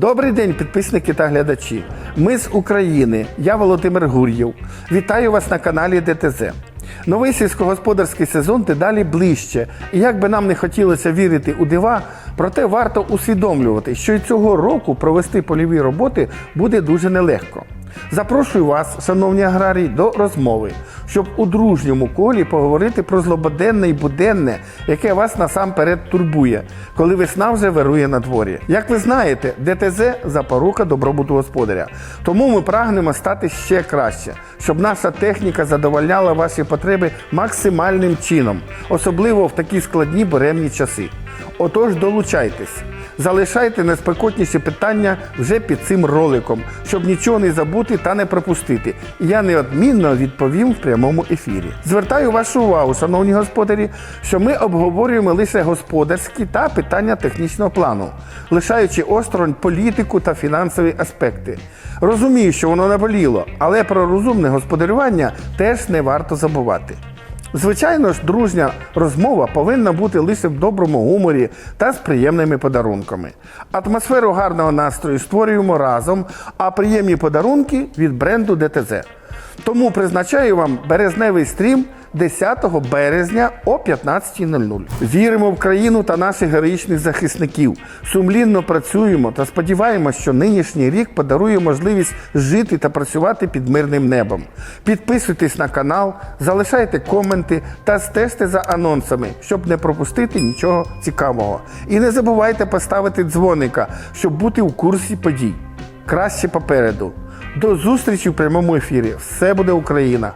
Добрий день, підписники та глядачі. Ми з України. Я Володимир Гур'єв. Вітаю вас на каналі ДТЗ. Новий сільськогосподарський сезон дедалі ближче. І як би нам не хотілося вірити у дива, проте варто усвідомлювати, що і цього року провести польові роботи буде дуже нелегко. Запрошую вас, шановні аграрії, до розмови, щоб у дружньому колі поговорити про злободенне і буденне, яке вас насамперед турбує, коли весна вже вирує на дворі. Як ви знаєте, ДТЗ запорука добробуту господаря. Тому ми прагнемо стати ще краще, щоб наша техніка задовольняла ваші потреби максимальним чином, особливо в такі складні буремні часи. Отож, долучайтесь. Залишайте найспекотніші питання вже під цим роликом, щоб нічого не забути та не пропустити. Я неодмінно відповім в прямому ефірі. Звертаю вашу увагу, шановні господарі, що ми обговорюємо лише господарські та питання технічного плану, лишаючи осторонь політику та фінансові аспекти. Розумію, що воно наболіло, але про розумне господарювання теж не варто забувати. Звичайно ж, дружня розмова повинна бути лише в доброму гуморі та з приємними подарунками. Атмосферу гарного настрою створюємо разом, а приємні подарунки від бренду ДТЗ. Тому призначаю вам березневий стрім 10 березня о 15.00. Віримо в країну та наших героїчних захисників. Сумлінно працюємо та сподіваємося, що нинішній рік подарує можливість жити та працювати під мирним небом. Підписуйтесь на канал, залишайте коменти та стежте за анонсами, щоб не пропустити нічого цікавого. І не забувайте поставити дзвоника, щоб бути у курсі подій. Краще попереду. До зустрічі в прямому ефірі. Все буде Україна!